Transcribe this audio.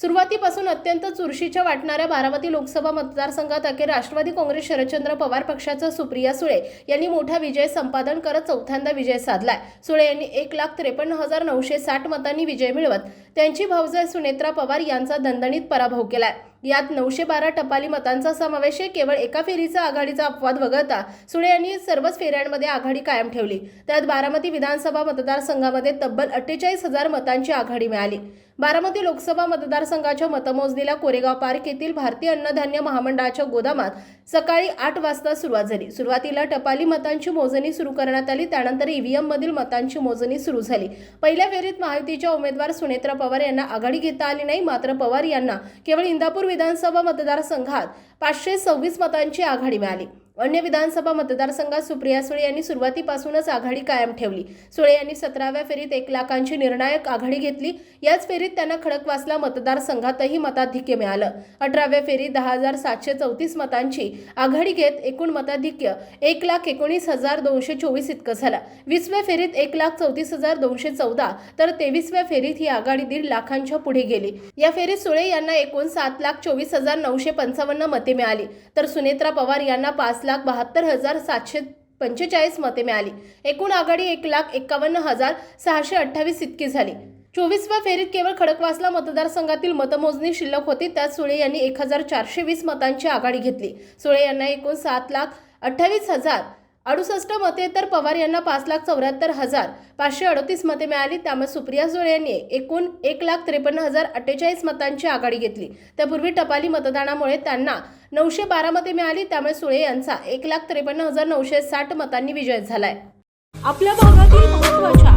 सुरुवातीपासून अत्यंत चुरशीच्या वाटणाऱ्या बारामती लोकसभा मतदारसंघात अखेर राष्ट्रवादी काँग्रेस शरदचंद्र पवार पक्षाचा सुप्रिया सुळे यांनी मोठा विजय संपादन करत चौथ्यांदा विजय साधलाय. सुळे यांनी एक लाख त्रेपन्न हजार नऊशे साठ मतांनी विजय मिळवत त्यांची भावजय सुनेत्रा पवार यांचा दणदणीत पराभव केलाय. यात नऊशे बारा टपाली मतांचा समावेश आहे. केवळ एका फेरीचा आघाडीचा अपवाद वगळता सुळे यांनी सर्वच फेऱ्यांमध्ये आघाडी कायम ठेवली. त्यात बारामती विधानसभा मतदारसंघामध्ये तब्बल अठ्ठेचाळीस हजार मतांची आघाडी मिळाली. बारामती लोकसभा मतदारसंघाच्या मतमोजणीला कोरेगाव पार्क येथील भारतीय अन्नधान्य महामंडळाच्या गोदामात सकाळी आठ वाजता सुरुवात झाली. सुरुवातीला टपाली मतांची मोजणी सुरू करण्यात आली. त्यानंतर ईव्हीएम मधील मतांची मोजणी सुरू झाली. पहिल्या फेरीत महायुतीच्या उमेदवार सुनेत्रा पवार यांना आघाडी घेता आली नाही. मात्र पवार यांना केवळ इंदापूर विधानसभा मतदारसंघात पाचशे सव्वीस मतांची आघाडी मिळाली. अन्य विधानसभा मतदारसंघात सुप्रिया सुळे यांनी सुरुवातीपासूनच आघाडी कायम ठेवली. सुळे यांनी सतराव्या फेरीत एक लाखांची निर्णायक आघाडी घेतली. याच फेरीत त्यांना खडकवासला मतदारसंघातही मताधिक्य मिळालं. अठराव्या फेरीत दहा हजार सातशे चौतीस मतांची आघाडी घेत एकूण मताधिक्य एक लाख एकोणीस हजार दोनशे चोवीस इतकं झालं. वीसव्या फेरीत एक लाख चौतीस हजार दोनशे चौदा तर तेवीसव्या फेरीत ही आघाडी दीड लाखांच्या पुढे गेली. या फेरीत सुळे यांना एकूण सात लाख चोवीस हजार नऊशे पंचावन्न मते मिळाली. तर सुनेत्रा पवार यांना पाच लाख लाख बहात्तर हजार सातशे पंचेचाळीस मते मिळाली. एकूण आघाडी एक लाख एकावन्न हजार सहाशे अठ्ठावीस इतकी झाली. चोवीसव्या फेरीत केवळ खडकवासला मतदारसंघातील मतमोजणी शिल्लक होती त्यात सुळे यांनी एक हजार चारशे वीस मतांची आघाडी घेतली. सुळे यांना एकूण सात लाख अठ्ठावीस हजार अडुसष्ट मते तर पवार यांना पाच लाख चौऱ्याहत्तर हजार पाचशे अडतीस मते मिळाली. त्यामुळे सुप्रिया सुळे यांनी एकूण एक लाख त्रेपन्न हजार अठ्ठेचाळीस मतांची आघाडी घेतली. त्यापूर्वी टपाली मतदानामुळे त्यांना नऊशे बारा मते मिळाली त्यामुळे सुळे यांचा एक लाख त्रेपन्न हजार नऊशे साठ मतांनी विजय झालाय. आपल्या भागातील महत्त्वाच्या